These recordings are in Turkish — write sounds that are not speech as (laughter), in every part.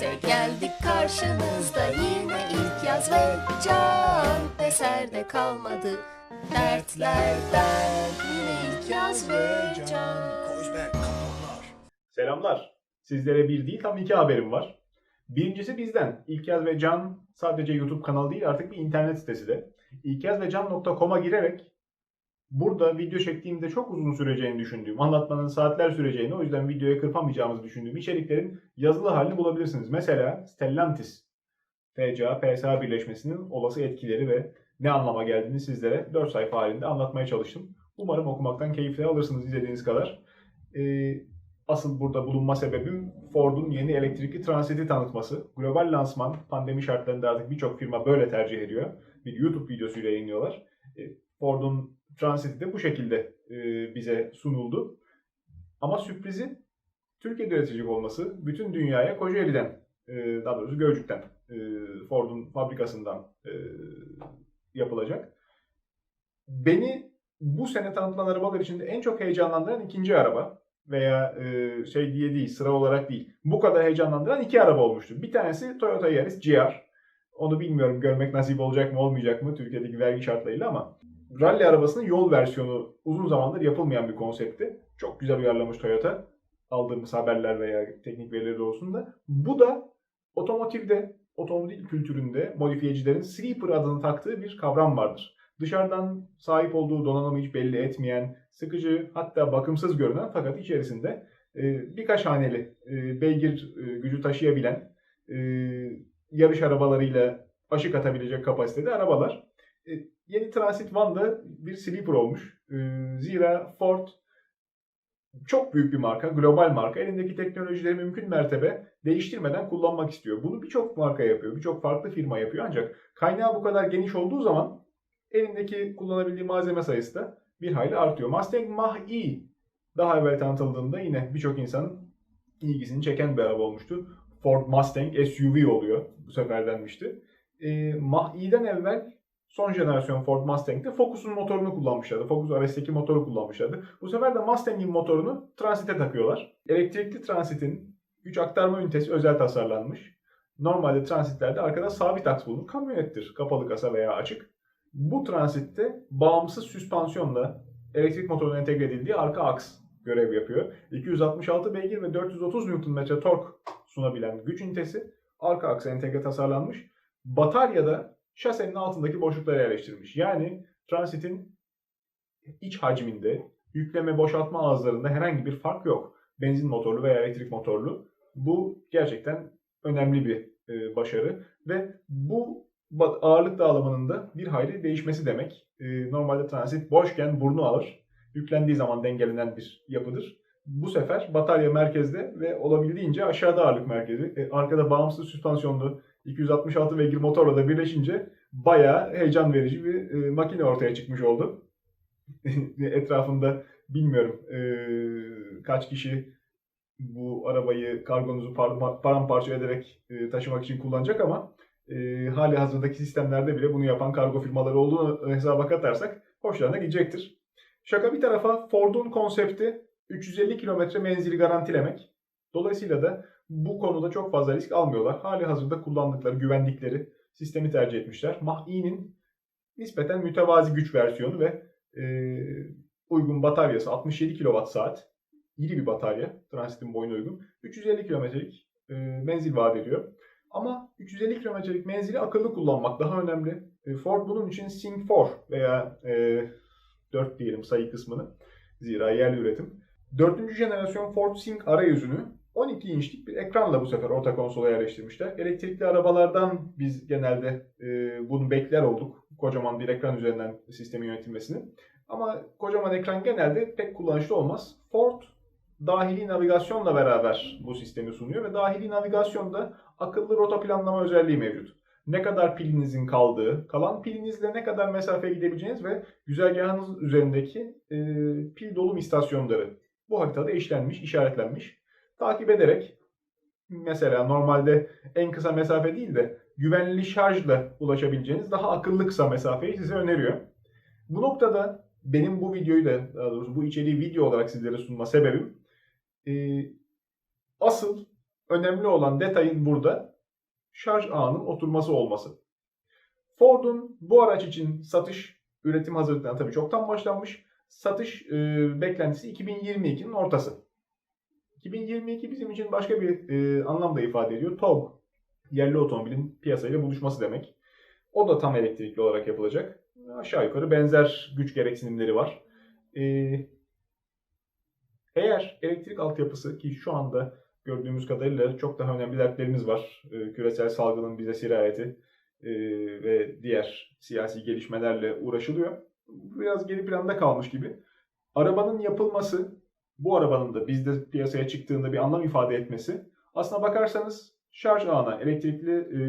İşte geldik karşınızda yine ilk yaz ve can Eserde kalmadı dertlerden Yine ilk yaz ve can Selamlar. Sizlere bir değil tam iki haberim var. Birincisi bizden. İlkyaz ve Can sadece YouTube kanalı değil artık bir internet sitesi de. İlkyazvecan.com'a girerek burada video çektiğimde çok uzun süreceğini düşündüğüm, anlatmanın saatler süreceğini o yüzden videoya kırpamayacağımızı düşündüğüm içeriklerin yazılı halini bulabilirsiniz. Mesela Stellantis, FCA, PSA birleşmesinin olası etkileri ve ne anlama geldiğini sizlere 4 sayfa halinde anlatmaya çalıştım. Umarım okumaktan keyifle alırsınız izlediğiniz kadar. Ee, Asıl burada bulunma sebebim Ford'un yeni elektrikli transiti tanıtması. Global lansman pandemi şartlarında artık birçok firma böyle tercih ediyor. Bir YouTube videosuyla yayınlıyorlar. E, Ford'un transiti de bu şekilde e, bize sunuldu. Ama sürprizi Türkiye'de üretecek olması bütün dünyaya Kocaeli'den, e, daha doğrusu Gölcük'ten, e, Ford'un fabrikasından yapılacak. Beni bu sene tanıtılan arabalar içinde en çok heyecanlandıran ikinci araba veya şey diye değil, sıra olarak değil. Bu kadar heyecanlandıran iki araba olmuştu. Bir tanesi Toyota Yaris GR. Onu bilmiyorum görmek nasip olacak mı olmayacak mı Türkiye'deki vergi şartlarıyla ama rally arabasının yol versiyonu uzun zamandır yapılmayan bir konseptti. Çok güzel uyarlamış Toyota. Aldığımız haberler veya teknik verileri doğrusunda. Bu da otomotivde, otomobil kültüründe modifiyecilerin sleeper adını taktığı bir kavram vardır. Dışarıdan sahip olduğu donanımı hiç belli etmeyen, sıkıcı hatta bakımsız görünen fakat içerisinde e, birkaç haneli e, beygir e, gücü taşıyabilen yarış arabalarıyla aşık atabilecek kapasitede arabalar. E, yeni Transit One da bir sleeper olmuş. E, zira Ford çok büyük bir marka, global marka. Elindeki teknolojileri mümkün mertebe değiştirmeden kullanmak istiyor. Bunu birçok marka yapıyor, birçok farklı firma yapıyor. Ancak kaynağı bu kadar geniş olduğu zaman elindeki kullanabildiği malzeme sayısı da bir hayli artıyor. Mustang Mach-E daha evvel tanıtıldığında yine birçok insanın ilgisini çeken bir araba olmuştu. Ford Mustang SUV oluyor bu sefer denmişti. E, Mach-E'den evvel son jenerasyon Ford Mustang'de Focus'un motorunu kullanmışlardı. Focus RS'teki motoru kullanmışlardı. Bu sefer de Mustang'in motorunu Transit'e takıyorlar. Elektrikli Transit'in güç aktarma ünitesi özel tasarlanmış. Normalde transitlerde arkada sabit aks bulunur. Kamyonettir. Kapalı kasa veya açık. Bu transitte bağımsız süspansiyonla elektrik motorunun entegre edildiği arka aks görev yapıyor. 266 beygir ve 430 Nm tork sunabilen güç ünitesi arka aksa entegre tasarlanmış. Bataryada şasenin altındaki boşluklara yerleştirilmiş. Yani transitin iç hacminde, yükleme boşaltma ağızlarında herhangi bir fark yok. Benzin motorlu veya elektrik motorlu. Bu gerçekten önemli bir e, başarı ve bu ağırlık dağılımının da bir hayli değişmesi demek. E, normalde transit boşken burnu alır. Yüklendiği zaman dengelenen bir yapıdır. Bu sefer batarya merkezde ve olabildiğince aşağıda ağırlık merkezi. E, arkada bağımsız süspansiyonlu 266 beygir motorla da birleşince bayağı heyecan verici bir e, makine ortaya çıkmış oldu. (laughs) Etrafında bilmiyorum e, kaç kişi bu arabayı kargonuzu par- paramparça ederek e, taşımak için kullanacak ama e, hali hazırdaki sistemlerde bile bunu yapan kargo firmaları olduğunu hesaba katarsak hoşlarına gidecektir. Şaka bir tarafa Ford'un konsepti 350 kilometre menzili garantilemek. Dolayısıyla da bu konuda çok fazla risk almıyorlar. Hali hazırda kullandıkları, güvendikleri sistemi tercih etmişler. Mach-E'nin nispeten mütevazi güç versiyonu ve e, uygun bataryası 67 kWh. İri bir batarya. Transit'in boyuna uygun. 350 kilometrelik e, menzil vaat ediyor. Ama 350 kilometrelik menzili akıllı kullanmak daha önemli. E, Ford bunun için Sync 4 veya e, 4 diyelim sayı kısmını. Zira yerli üretim. Dördüncü jenerasyon Ford Sync arayüzünü 12 inçlik bir ekranla bu sefer orta konsola yerleştirmişler. Elektrikli arabalardan biz genelde e, bunu bekler olduk. Kocaman bir ekran üzerinden sistemin yönetilmesini. Ama kocaman ekran genelde pek kullanışlı olmaz. Ford dahili navigasyonla beraber bu sistemi sunuyor ve dahili navigasyonda akıllı rota planlama özelliği mevcut. Ne kadar pilinizin kaldığı, kalan pilinizle ne kadar mesafe gidebileceğiniz ve güzergahınız üzerindeki e, pil dolum istasyonları bu haritada işlenmiş, işaretlenmiş. Takip ederek mesela normalde en kısa mesafe değil de güvenli şarjla ulaşabileceğiniz daha akıllı kısa mesafeyi size öneriyor. Bu noktada benim bu videoyu da daha doğrusu bu içeriği video olarak sizlere sunma sebebim e, asıl önemli olan detayın burada şarj ağının oturması olması. Ford'un bu araç için satış üretim hazırlıklarına tabii çoktan başlanmış. Satış e, beklentisi 2022'nin ortası. 2022 bizim için başka bir e, anlam ifade ediyor. TOG, yerli otomobilin piyasayla buluşması demek. O da tam elektrikli olarak yapılacak. Aşağı yukarı benzer güç gereksinimleri var. E, eğer elektrik altyapısı ki şu anda gördüğümüz kadarıyla çok daha önemli dertlerimiz var. E, küresel salgının bize sirayeti e, ve diğer siyasi gelişmelerle uğraşılıyor. Biraz geri planda kalmış gibi. Arabanın yapılması, bu arabanın da bizde piyasaya çıktığında bir anlam ifade etmesi aslına bakarsanız şarj ağına, elektrikli e,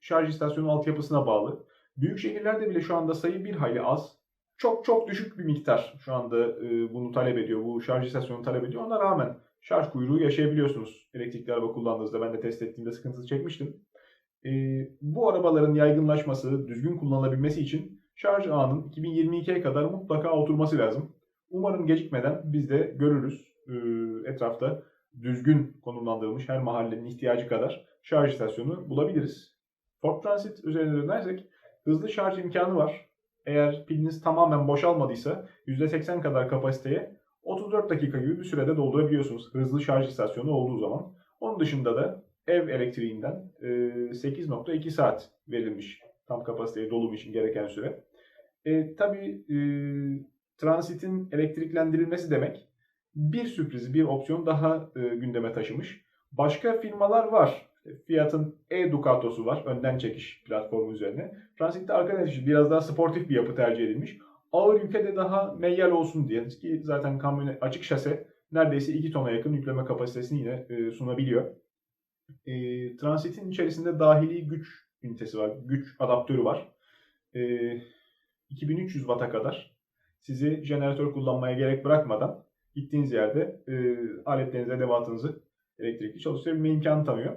şarj istasyonu altyapısına bağlı. Büyük şehirlerde bile şu anda sayı bir hayli az. Çok çok düşük bir miktar şu anda e, bunu talep ediyor, bu şarj istasyonu talep ediyor. Ona rağmen şarj kuyruğu yaşayabiliyorsunuz elektrikli araba kullandığınızda. Ben de test ettiğimde sıkıntısı çekmiştim. E, bu arabaların yaygınlaşması, düzgün kullanılabilmesi için şarj ağının 2022'ye kadar mutlaka oturması lazım. Umarım gecikmeden biz de görürüz e, etrafta düzgün konumlandırılmış her mahallenin ihtiyacı kadar şarj istasyonu bulabiliriz. Ford Transit üzerine dönersek hızlı şarj imkanı var. Eğer piliniz tamamen boşalmadıysa %80 kadar kapasiteye 34 dakika gibi bir sürede doldurabiliyorsunuz hızlı şarj istasyonu olduğu zaman. Onun dışında da ev elektriğinden e, 8.2 saat verilmiş tam kapasiteye dolum için gereken süre. E, tabii e, transitin elektriklendirilmesi demek bir sürpriz, bir opsiyon daha e, gündeme taşımış. Başka firmalar var. Fiat'ın e-Ducato'su var. Önden çekiş platformu üzerine. Transit'te arka netişi biraz daha sportif bir yapı tercih edilmiş. Ağır yüke de daha meyyal olsun diye. Ki zaten kamyon açık şase neredeyse 2 tona yakın yükleme kapasitesini yine e, sunabiliyor. E, Transit'in içerisinde dahili güç ünitesi var. Güç adaptörü var. E, 2300 Watt'a kadar sizi jeneratör kullanmaya gerek bırakmadan gittiğiniz yerde e, aletlerinizi, edevatınızı elektrikli çalıştırabilme imkanı tanıyor.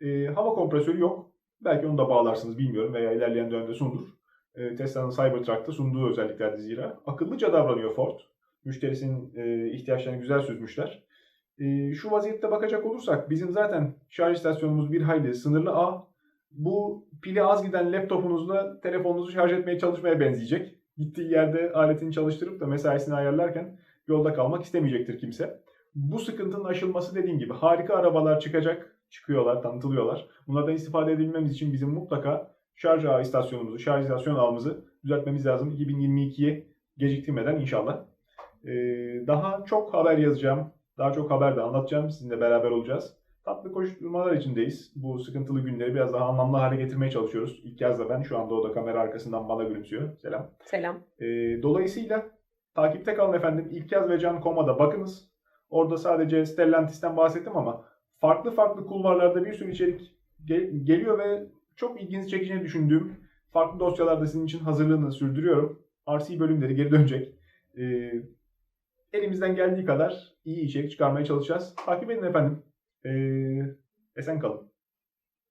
E, hava kompresörü yok. Belki onu da bağlarsınız bilmiyorum veya ilerleyen dönemde sunulur. E, Tesla'nın Cybertruck'ta sunduğu özelliklerdi zira. Akıllıca davranıyor Ford. Müşterisinin e, ihtiyaçlarını güzel süzmüşler. E, şu vaziyette bakacak olursak bizim zaten şarj istasyonumuz bir hayli sınırlı A. Bu pili az giden laptopunuzla telefonunuzu şarj etmeye çalışmaya benzeyecek. Gittiği yerde aletini çalıştırıp da mesaisini ayarlarken yolda kalmak istemeyecektir kimse. Bu sıkıntının aşılması dediğim gibi harika arabalar çıkacak, çıkıyorlar, tanıtılıyorlar. Bunlardan istifade edebilmemiz için bizim mutlaka şarj ağı istasyonumuzu, şarj istasyon ağımızı düzeltmemiz lazım. 2022'ye geciktirmeden inşallah. Ee, daha çok haber yazacağım, daha çok haber de anlatacağım. Sizinle beraber olacağız. Tatlı koşturmalar içindeyiz. Bu sıkıntılı günleri biraz daha anlamlı hale getirmeye çalışıyoruz. İlk kez de ben, şu anda o da kamera arkasından bana gülümsüyor. Selam. Selam. Ee, dolayısıyla takipte kalın efendim. İlkyaz ve Can Koma'da bakınız. Orada sadece Stellantis'ten bahsettim ama farklı farklı kulvarlarda bir sürü içerik gel- geliyor ve çok ilginizi çekeceğini düşündüğüm farklı dosyalarda sizin için hazırlığını sürdürüyorum. RC bölümleri geri dönecek. Ee, elimizden geldiği kadar iyi içerik çıkarmaya çalışacağız. Takip edin efendim. Ee, esen kalın.